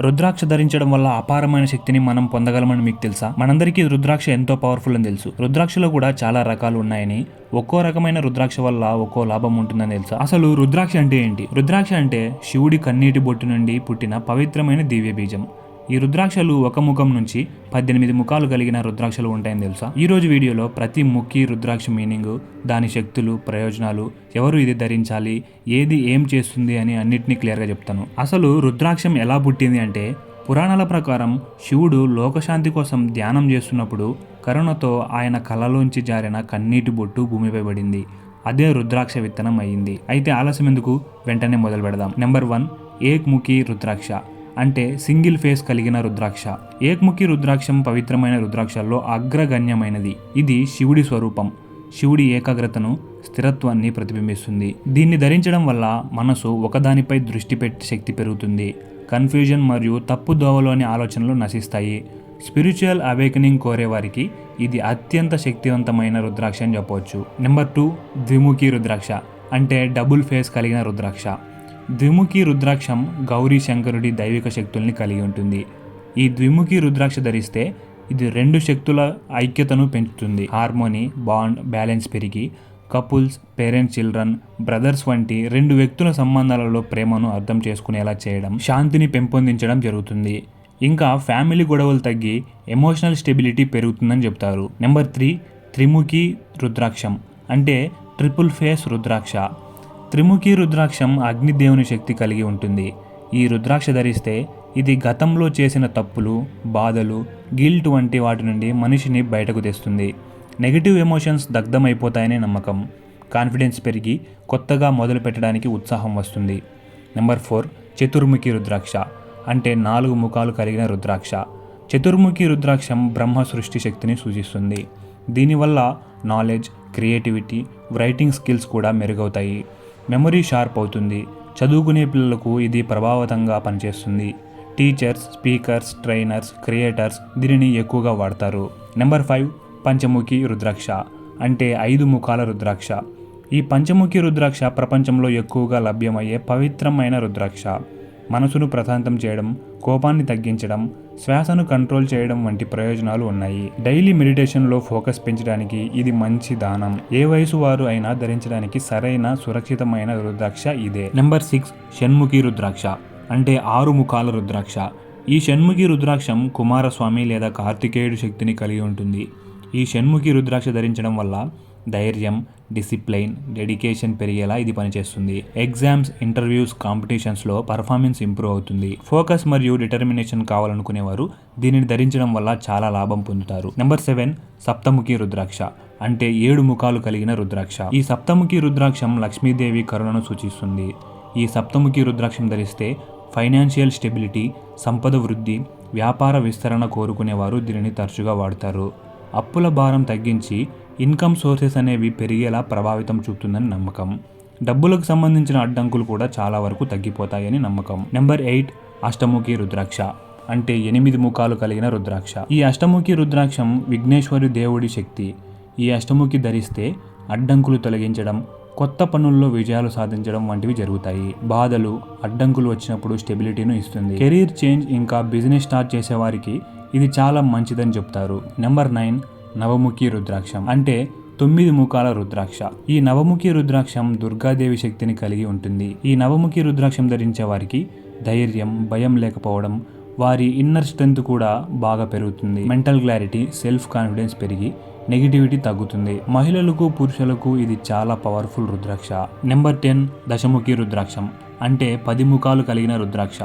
రుద్రాక్ష ధరించడం వల్ల అపారమైన శక్తిని మనం పొందగలమని మీకు తెలుసా? మనందరికీ రుద్రాక్ష ఎంతో పవర్ఫుల్ అని తెలుసు. రుద్రాక్షలో కూడా చాలా రకాలు ఉన్నాయని ఒక్కో రకమైన రుద్రాక్ష వల్ల ఒక్కో లాభం ఉంటుందని తెలుసా. అసలు రుద్రాక్ష అంటే ఏంటి? రుద్రాక్ష అంటే శివుడి కన్నీటి బొట్టు నుండి పుట్టిన పవిత్రమైన దివ్య బీజం ఈ రుద్రాక్షలు ఒక ముఖం నుంచి పద్దెనిమిది ముఖాలు కలిగిన రుద్రాక్షలు ఉంటాయని తెలుసా? ఈ రోజు వీడియోలో ప్రతి ముక్కి రుద్రాక్ష మీనింగ్ దాని శక్తులు ప్రయోజనాలు ఎవరు ఇది ధరించాలి ఏది ఏం చేస్తుంది అని అన్నిటినీ క్లియర్గా చెప్తాను. అసలు రుద్రాక్షం ఎలా పుట్టింది అంటే పురాణాల ప్రకారం శివుడు లోకశాంతి కోసం ధ్యానం చేస్తున్నప్పుడు కరుణతో ఆయన కలలోంచి జారిన కన్నీటి బొట్టు భూమిపై పడింది. అదే రుద్రాక్ష విత్తనం అయ్యింది అయితే ఆలస్యం ఎందుకు? వెంటనే మొదలు పెడదాం. నెంబర్ వన్ ఏక్ముఖి రుద్రాక్ష. అంటే సింగిల్ ఫేస్ కలిగిన రుద్రాక్ష. ఏక్ముఖి రుద్రాక్షం పవిత్రమైన రుద్రాక్షల్లో అగ్రగణ్యమైనది. ఇది శివుడి స్వరూపం. శివుడి ఏకాగ్రతను స్థిరత్వాన్ని ప్రతిబింబిస్తుంది. దీన్ని ధరించడం వల్ల మనసు ఒకదానిపై దృష్టి పెట్టి శక్తి పెరుగుతుంది. కన్ఫ్యూజన్ మరియు తప్పు దోవలోని ఆలోచనలు నశిస్తాయి. స్పిరిచువల్ అవేకనింగ్ కోరేవారికి ఇది అత్యంత శక్తివంతమైన రుద్రాక్ష అని చెప్పవచ్చు. నెంబర్ టూ ద్విముఖి రుద్రాక్ష. అంటే డబుల్ ఫేస్ కలిగిన రుద్రాక్ష. ద్విముఖి రుద్రాక్షం గౌరీ శంకరుడి దైవిక శక్తుల్ని కలిగి ఉంటుంది. ఈ ద్విముఖి రుద్రాక్ష ధరిస్తే ఇది రెండు శక్తుల ఐక్యతను పెంచుతుంది. హార్మోనీ బాండ్ బ్యాలెన్స్ పెరిగి కపుల్స్ పేరెంట్స్ చిల్డ్రన్ బ్రదర్స్ వంటి రెండు వ్యక్తుల సంబంధాలలో ప్రేమను అర్థం చేసుకునేలా చేయడం శాంతిని పెంపొందించడం జరుగుతుంది. ఇంకా ఫ్యామిలీ గొడవలు తగ్గి ఎమోషనల్ స్టెబిలిటీ పెరుగుతుందని చెప్తారు. నెంబర్ త్రీ త్రిముఖి రుద్రాక్షం అంటే ట్రిపుల్ ఫేస్ రుద్రాక్ష. త్రిముఖి రుద్రాక్షం అగ్నిదేవుని శక్తి కలిగి ఉంటుంది. ఈ రుద్రాక్ష ధరిస్తే ఇది గతంలో చేసిన తప్పులు బాధలు గిల్ట్ వంటి వాటి నుండి మనిషిని బయటకు తెస్తుంది. నెగిటివ్ ఎమోషన్స్ దగ్ధమైపోతాయనే నమ్మకం. కాన్ఫిడెన్స్ పెరిగి కొత్తగా మొదలు పెట్టడానికి ఉత్సాహం వస్తుంది. నెంబర్ ఫోర్ చతుర్ముఖి రుద్రాక్ష అంటే నాలుగు ముఖాలు కలిగిన రుద్రాక్ష. చతుర్ముఖి రుద్రాక్షం బ్రహ్మ సృష్టి శక్తిని సూచిస్తుంది. దీనివల్ల నాలెడ్జ్ క్రియేటివిటీ రైటింగ్ స్కిల్స్ కూడా మెరుగవుతాయి. మెమరీ షార్ప్ అవుతుంది. చదువుకునే పిల్లలకు ఇది ప్రభావితంగా పనిచేస్తుంది. టీచర్స్ స్పీకర్స్ ట్రైనర్స్ క్రియేటర్స్ దీనిని ఎక్కువగా వాడతారు. నెంబర్ ఫైవ్ పంచముఖి రుద్రాక్ష అంటే ఐదు ముఖాల రుద్రాక్ష. ఈ పంచముఖి రుద్రాక్ష ప్రపంచంలో ఎక్కువగా లభ్యమయ్యే పవిత్రమైన రుద్రాక్ష. మనసును ప్రశాంతం చేయడం కోపాన్ని తగ్గించడం శ్వాసను కంట్రోల్ చేయడం వంటి ప్రయోజనాలు ఉన్నాయి. డైలీ మెడిటేషన్లో ఫోకస్ పెంచడానికి ఇది మంచి దానం. ఏ వయసు వారు అయినా ధరించడానికి సరైన సురక్షితమైన రుద్రాక్ష ఇదే. నెంబర్ సిక్స్ షణ్ముఖి రుద్రాక్ష అంటే ఆరు ముఖాల రుద్రాక్ష. ఈ షణ్ముఖి రుద్రాక్షం కుమారస్వామి లేదా కార్తికేయుడు శక్తిని కలిగి ఉంటుంది. ఈ షణ్ముఖి రుద్రాక్ష ధరించడం వల్ల ధైర్యం డిసిప్లైన్ డెడికేషన్ పెరిగేలా ఇది పనిచేస్తుంది. ఎగ్జామ్స్ ఇంటర్వ్యూస్ కాంపిటీషన్స్లో పర్ఫార్మెన్స్ ఇంప్రూవ్ అవుతుంది. ఫోకస్ మరియు డిటర్మినేషన్ కావాలనుకునేవారు దీనిని ధరించడం వల్ల చాలా లాభం పొందుతారు. నెంబర్ సెవెన్ సప్తముఖి రుద్రాక్ష అంటే ఏడు ముఖాలు కలిగిన రుద్రాక్ష. ఈ సప్తముఖి రుద్రాక్షం లక్ష్మీదేవి కరుణను సూచిస్తుంది. ఈ సప్తముఖి రుద్రాక్షం ధరిస్తే ఫైనాన్షియల్ స్టెబిలిటీ సంపద వృద్ధి వ్యాపార విస్తరణ కోరుకునేవారు దీనిని తరచుగా వాడతారు. అప్పుల భారం తగ్గించి ఇన్కమ్ సోర్సెస్ అనేవి పెరిగేలా ప్రభావితం చూపుతుందని నమ్మకం. డబ్బులకు సంబంధించిన అడ్డంకులు కూడా చాలా వరకు తగ్గిపోతాయని నమ్మకం. నెంబర్ ఎయిట్ అష్టముఖి రుద్రాక్ష అంటే ఎనిమిది ముఖాలు కలిగిన రుద్రాక్ష. ఈ అష్టముఖి రుద్రాక్షం విఘ్నేశ్వరి దేవుడి శక్తి. ఈ అష్టముఖి ధరిస్తే అడ్డంకులు తొలగించడం కొత్త పనుల్లో విజయాలు సాధించడం వంటివి జరుగుతాయి. బాధలు అడ్డంకులు వచ్చినప్పుడు స్టెబిలిటీను ఇస్తుంది. కెరీర్ చేంజ్ ఇంకా బిజినెస్ స్టార్ట్ చేసేవారికి ఇది చాలా మంచిదని చెప్తారు. నెంబర్ నైన్ నవముఖి రుద్రాక్షం అంటే తొమ్మిది ముఖాల రుద్రాక్ష. ఈ నవముఖి రుద్రాక్షం దుర్గాదేవి శక్తిని కలిగి ఉంటుంది. ఈ నవముఖి రుద్రాక్షం ధరించే వారికి ధైర్యం భయం లేకపోవడం వారి ఇన్నర్ స్ట్రెంత్ కూడా బాగా పెరుగుతుంది. మెంటల్ క్లారిటీ సెల్ఫ్ కాన్ఫిడెన్స్ పెరిగి నెగిటివిటీ తగ్గుతుంది. మహిళలకు పురుషులకు ఇది చాలా పవర్ఫుల్ రుద్రాక్ష. నెంబర్ టెన్ దశముఖి రుద్రాక్షం అంటే పది ముఖాలు కలిగిన రుద్రాక్ష.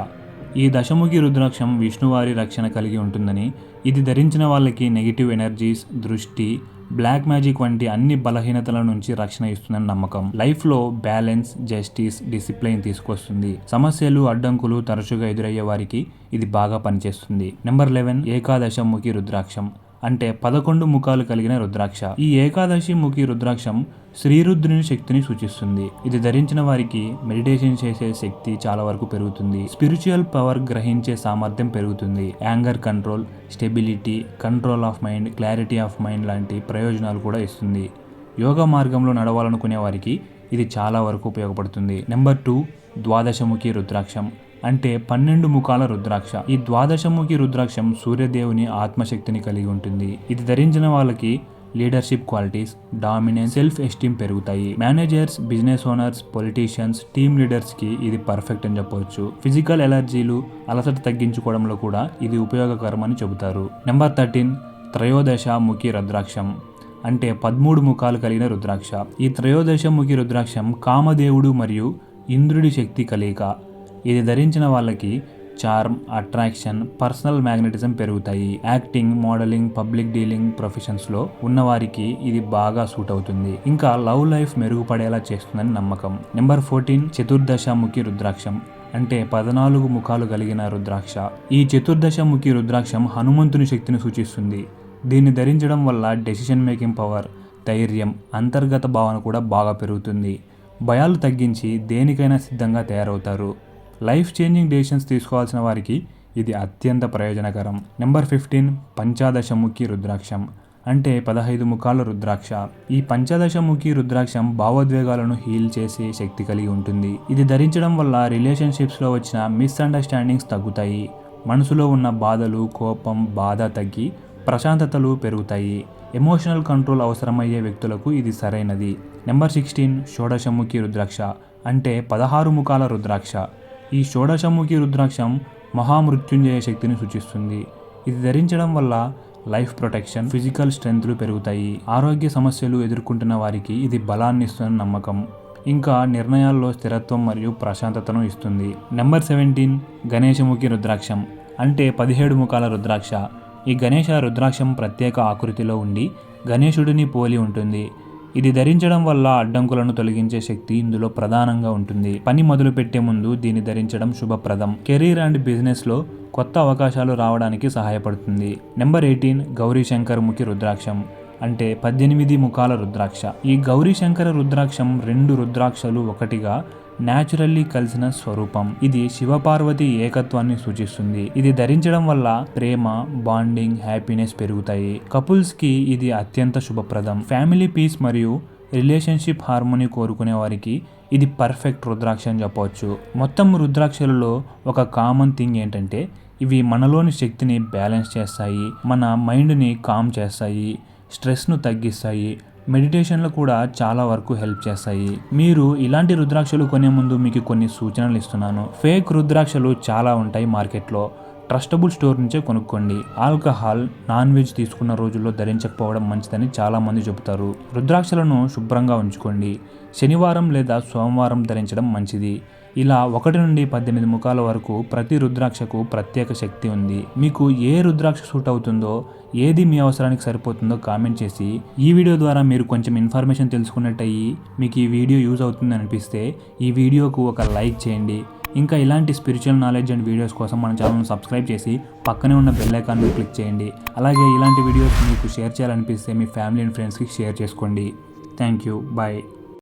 ఈ దశముఖి రుద్రాక్షం విష్ణువారి రక్షణ కలిగి ఉంటుందని ఇది ధరించిన వాళ్ళకి నెగిటివ్ ఎనర్జీస్ దృష్టి బ్లాక్ మ్యాజిక్ వంటి అన్ని బలహీనతల నుంచి రక్షణ ఇస్తుందని నమ్మకం. లైఫ్లో బ్యాలెన్స్ జస్టిస్ డిసిప్లైన్ తీసుకొస్తుంది. సమస్యలు అడ్డంకులు తరచుగా ఎదురయ్యే వారికి ఇది బాగా పనిచేస్తుంది. నెంబర్ లెవెన్ ఏకాదశముఖి రుద్రాక్షం. అంటే పదకొండు ముఖాలు కలిగిన రుద్రాక్ష. ఈ ఏకాదశి ముఖి రుద్రాక్షం శ్రీరుద్రుని శక్తిని సూచిస్తుంది. ఇది ధరించిన వారికి మెడిటేషన్ చేసే శక్తి చాలా వరకు పెరుగుతుంది. స్పిరిచువల్ పవర్ గ్రహించే సామర్థ్యం పెరుగుతుంది. Anger control stability control of mind clarity of mind లాంటి ప్రయోజనాలు కూడా ఇస్తుంది. యోగా మార్గంలో నడవాలనుకునే వారికి ఇది చాలా వరకు ఉపయోగపడుతుంది. నెంబర్ టూ ద్వాదశముఖి రుద్రాక్షం. అంటే పన్నెండు ముఖాల రుద్రాక్ష. ఈ ద్వాదశముఖి రుద్రాక్షం సూర్యదేవుని ఆత్మశక్తిని కలిగి ఉంటుంది. ఇది ధరించిన వాళ్ళకి leadership qualities dominance self esteem పెరుగుతాయి. Managers business owners politicians team లీడర్స్కి ఇది పర్ఫెక్ట్ అని చెప్పవచ్చు ఫిజికల్ ఎలర్జీలు అలసట తగ్గించుకోవడంలో కూడా ఇది ఉపయోగకరం అని చెబుతారు. నెంబర్ థర్టీన్ త్రయోదశ ముఖి రుద్రాక్షం. అంటే పదమూడు ముఖాలు కలిగిన రుద్రాక్ష. ఈ త్రయోదశ ముఖి రుద్రాక్షం కామదేవుడు మరియు ఇంద్రుడి శక్తి కలయిక. ఇది ధరించిన వాళ్ళకి చార్మ్ అట్రాక్షన్ పర్సనల్ మ్యాగ్నెటిజం పెరుగుతాయి. యాక్టింగ్ మోడలింగ్ పబ్లిక్ డీలింగ్ ప్రొఫెషన్స్లో ఉన్నవారికి ఇది బాగా సూట్ అవుతుంది. ఇంకా లవ్ లైఫ్ మెరుగుపడేలా చేస్తుందని నమ్మకం. నెంబర్ ఫోర్టీన్ చతుర్దశముఖి రుద్రాక్షం. అంటే పద్నాలుగు ముఖాలు కలిగిన రుద్రాక్ష. ఈ చతుర్దశముఖి రుద్రాక్షం హనుమంతుని శక్తిని సూచిస్తుంది. దీన్ని ధరించడం వల్ల డెసిషన్ మేకింగ్ పవర్ ధైర్యం అంతర్గత భావన కూడా బాగా పెరుగుతుంది. భయాలు తగ్గించి దేనికైనా సిద్ధంగా తయారవుతారు. లైఫ్ చేంజింగ్ డెసిషన్స్ తీసుకోవాల్సిన వారికి ఇది అత్యంత ప్రయోజనకరం. నెంబర్ ఫిఫ్టీన్ పంచాదశముఖి రుద్రాక్షం. అంటే పదహైదు ముఖాల రుద్రాక్ష. ఈ పంచదశముఖి రుద్రాక్షం భావోద్వేగాలను హీల్ చేసే శక్తి కలిగి ఉంటుంది. ఇది ధరించడం వల్ల రిలేషన్షిప్స్లో వచ్చిన మిస్అండర్స్టాండింగ్స్ తగ్గుతాయి. మనసులో ఉన్న బాధలు కోపం బాధ తగ్గి ప్రశాంతతలు పెరుగుతాయి. ఎమోషనల్ కంట్రోల్ అవసరమయ్యే వ్యక్తులకు ఇది సరైనది. నెంబర్ సిక్స్టీన్ షోడశముఖి రుద్రాక్ష. అంటే పదహారు ముఖాల రుద్రాక్ష. ఈ షోడశముఖి రుద్రాక్షం మహామృత్యుంజయ శక్తిని సూచిస్తుంది. ఇది ధరించడం వల్ల లైఫ్ ప్రొటెక్షన్ ఫిజికల్ స్ట్రెంగ్త్లు పెరుగుతాయి. ఆరోగ్య సమస్యలు ఎదుర్కొంటున్న వారికి ఇది బలాన్ని ఇస్తున్న నమ్మకం. ఇంకా నిర్ణయాల్లో స్థిరత్వం మరియు ప్రశాంతతను ఇస్తుంది. నెంబర్ సెవెంటీన్ గణేశముఖి రుద్రాక్షం. అంటే పదిహేడు ముఖాల రుద్రాక్ష. ఈ గణేశ రుద్రాక్షం ప్రత్యేక ఆకృతిలో ఉండి గణేశుడిని పోలి ఉంటుంది. ఇది ధరించడం వల్ల అడ్డంకులను తొలగించే శక్తి ఇందులో ప్రధానంగా ఉంటుంది. పని మొదలు పెట్టే ముందు దీన్ని ధరించడం శుభప్రదం. కెరీర్ అండ్ బిజినెస్లో కొత్త అవకాశాలు రావడానికి సహాయపడుతుంది. నెంబర్ ఎయిటీన్ గౌరీ శంకర్ ముఖి రుద్రాక్షం అంటే పద్దెనిమిది ముఖాల రుద్రాక్ష. ఈ గౌరీ శంకర రుద్రాక్షం రెండు రుద్రాక్షలు ఒకటిగా న్యాచురల్లీ కలిసిన స్వరూపం. ఇది శివపార్వతి ఏకత్వాన్ని సూచిస్తుంది. ఇది ధరించడం వల్ల ప్రేమ బాండింగ్ హ్యాపీనెస్ పెరుగుతాయి. కపుల్స్కి ఇది అత్యంత శుభప్రదం. ఫ్యామిలీ పీస్ మరియు రిలేషన్షిప్ హార్మోనీ కోరుకునే వారికి ఇది పర్ఫెక్ట్ రుద్రాక్ష అని చెప్పవచ్చు. మొత్తం రుద్రాక్షలలో ఒక కామన్ థింగ్ ఏంటంటే ఇవి మనలోని శక్తిని బ్యాలెన్స్ చేస్తాయి. మన మైండ్ని కామ్ చేస్తాయి. స్ట్రెస్ను తగ్గిస్తాయి. మెడిటేషన్లు కూడా చాలా వరకు హెల్ప్ చేస్తాయి. మీరు ఇలాంటి రుద్రాక్షలు కొనే ముందు మీకు కొన్ని సూచనలు ఇస్తున్నాను. ఫేక్ రుద్రాక్షలు చాలా ఉంటాయి మార్కెట్లో. ట్రస్టబుల్ స్టోర్ నుంచే కొనుక్కోండి. ఆల్కహాల్ నాన్ వెజ్ తీసుకున్న రోజుల్లో ధరించకపోవడం మంచిదని చాలామంది చెబుతారు. రుద్రాక్షలను శుభ్రంగా ఉంచుకోండి. శనివారం లేదా సోమవారం ధరించడం మంచిది. ఇలా ఒకటి నుండి పద్దెనిమిది ముఖాల వరకు ప్రతి రుద్రాక్షకు ప్రత్యేక శక్తి ఉంది. మీకు ఏ రుద్రాక్ష సూట్ అవుతుందో ఏది మీ అవసరానికి సరిపోతుందో కామెంట్ చేసి ఈ వీడియో ద్వారా మీరు కొంచెం ఇన్ఫర్మేషన్ తెలుసుకున్నట్టయి మీకు ఈ వీడియో యూజ్ అవుతుంది అనిపిస్తే ఈ వీడియోకు ఒక లైక్ చేయండి. ఇంకా ఇలాంటి స్పిరిచువల్ నాలెడ్జ్ అండ్ వీడియోస్ కోసం మన ఛానల్ను సబ్స్క్రైబ్ చేసి పక్కనే ఉన్న బెల్ ఐకాన్ను క్లిక్ చేయండి. అలాగే ఇలాంటి వీడియోస్ మీకు షేర్ చేయాలనిపిస్తే మీ ఫ్యామిలీ అండ్ ఫ్రెండ్స్కి షేర్ చేసుకోండి. Thank you. బాయ్.